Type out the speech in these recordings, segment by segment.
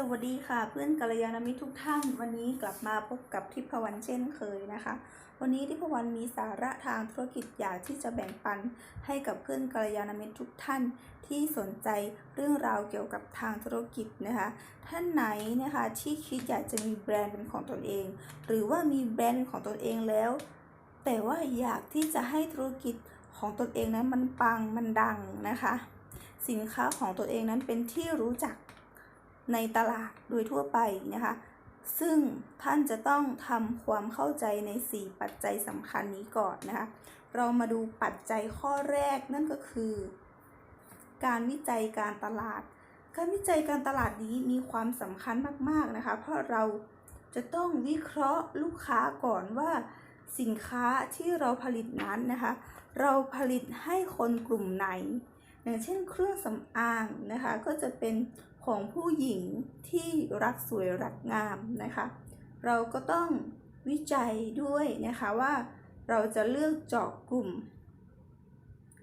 สวัสดีค่ะเพื่อนกัลยาณมิตรทุกท่าน วันนี้กลับมาพบกับทิพวรรณเช่นเคยนะคะ วันนี้ทิพวรรณมีสาระทางธุรกิจอยากที่จะแบ่งปันให้กับเพื่อนกัลยาณมิตรทุกท่าน ที่สนใจเรื่องราวเกี่ยวกับทางธุรกิจนะคะ ท่านไหนนะคะที่คิดอยากจะมีแบรนด์เป็นของตนเอง หรือว่ามีแบรนด์ของตนเองแล้ว แต่ว่าอยากที่จะให้ธุรกิจของตนเองนั้นมันปังมันดังนะคะ สินค้าของตนเองนั้นเป็นที่รู้จัก ในตลาดโดยทั่วไปนะคะ ซึ่งท่านจะต้องทำความเข้าใจใน 4 ปัจจัยสำคัญนี้ก่อนนะคะ เรามาดูปัจจัยข้อแรกนั่นก็คือ การวิจัยการตลาด การวิจัยการตลาดนี้มีความสำคัญมากๆนะคะ เพราะเราจะต้องวิเคราะห์ลูกค้าก่อนว่าสินค้าที่เราผลิตนั้นนะคะ เราผลิตให้คนกลุ่มไหน อย่างเช่นเครื่องสำอางนะคะ ก็จะเป็น ของผู้หญิงที่รักสวยรักงามนะคะ เราก็ต้องวิจัยด้วยนะคะว่าเราจะเลือกเจาะกลุ่ม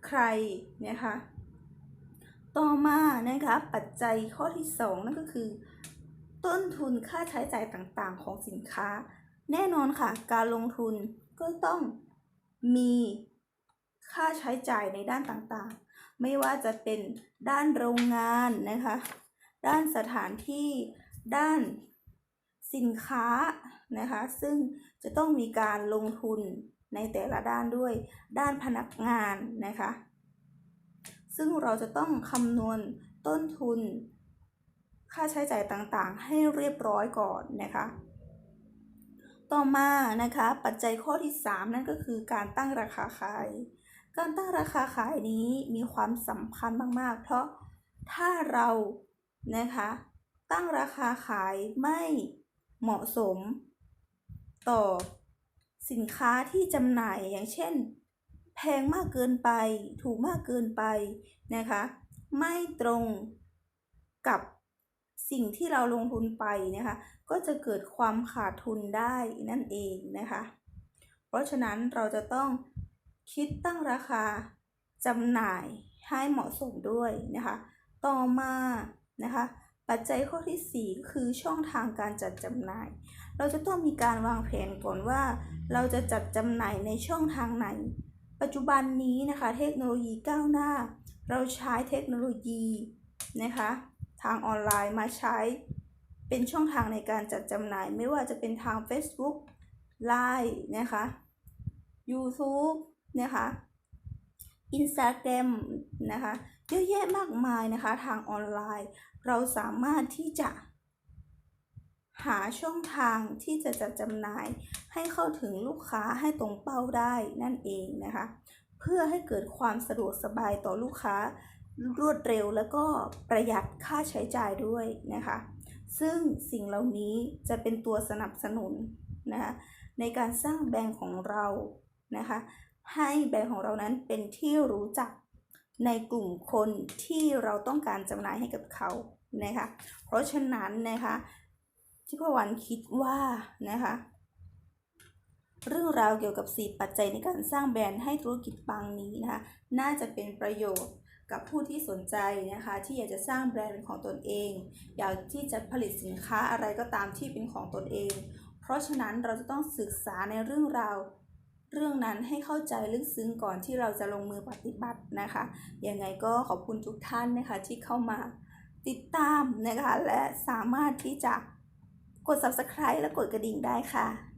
ใครนะคะ ต่อมานะคะปัจจัยข้อที่ 2 นั่นก็คือ ต้นทุนค่าใช้จ่ายต่างๆ ของสินค้า แน่นอนค่ะ การลงทุนก็ต้องมีค่าใช้จ่ายในด้านต่างๆ ไม่ว่าจะเป็นด้านโรงงานนะคะ ด้านสถานที่ ด้านสินค้านะคะ ซึ่งจะต้องมีการลงทุนในแต่ละด้านด้วย ด้านพนักงานนะคะ ซึ่งเราจะต้องคำนวณต้นทุน ค่าใช้จ่ายต่างๆ ให้เรียบร้อยก่อนนะคะ ต่อมานะคะ ปัจจัยข้อที่ 3 นั่นก็คือการตั้งราคาขาย การตั้งราคาขายนี้มีความสำคัญมาก ๆ เพราะถ้าเรา นะคะ ตั้งราคาขายไม่เหมาะสม ต่อสินค้าที่จำหน่ายอย่างเช่น แพงมากเกินไป ถูกมากเกินไปนะคะ ไม่ตรงกับสิ่งที่เราลงทุนไปนะคะ ก็จะเกิดความขาดทุนได้นั่นเองนะคะ เพราะฉะนั้นเราจะต้องคิดตั้งราคาจำหน่ายให้เหมาะสมด้วยนะคะ ต่อมา นะคะ ปัจจัยข้อที่ 4 คือช่องทางการจัดจำหน่าย เราจะต้องมีการวางแผนก่อนว่า เราจะจัดจำหน่ายในช่องทางไหน ปัจจุบันนี้นะคะเทคโนโลยีก้าวหน้า เราใช้เทคโนโลยีนะคะทางออนไลน์มาใช้เป็นช่องทางในการจัดจำหน่าย ไม่ว่าจะเป็นทาง Facebook Line นะคะ YouTube นะคะ Instagram นะคะเยอะแยะมากมายนะคะทางออนไลน์ เราสามารถที่จะ หาช่องทางที่จะจัดจำหน่าย ให้เข้าถึงลูกค้าให้ตรงเป้าได้นั่นเองนะคะ เพื่อให้เกิดความสะดวกสบายต่อลูกค้ารวดเร็วแล้วก็ประหยัดค่าใช้จ่ายด้วยนะคะ ซึ่งสิ่งเหล่านี้จะเป็นตัวสนับสนุนนะคะในการสร้างแบรนด์ของเรานะคะ ให้แบรนด์ของเรานั้นเป็นที่รู้จักในกลุ่มคนที่เราต้องการจำหน่ายให้กับเขานะคะ เพราะฉะนั้นนะคะที่พวันคิดว่านะคะ เรื่องราวเกี่ยวกับ 4 ปัจจัยในการสร้างแบรนด์ให้ธุรกิจปังนี้นะคะ น่าจะเป็นประโยชน์กับผู้ที่สนใจนะคะ ที่อยากจะสร้างแบรนด์ของตนเอง อยากที่จะผลิตสินค้าอะไรก็ตามที่เป็นของตนเอง เพราะฉะนั้นเราจะต้องศึกษาในเรื่องราว เรื่องนั้นให้เข้าใจลึกซึ้งก่อนที่เราจะลงมือปฏิบัตินะคะ ยังไงก็ขอบคุณทุกท่านนะคะที่เข้ามาติดตามนะคะ และสามารถที่จะกด subscribe และกดกระดิ่งได้ค่ะ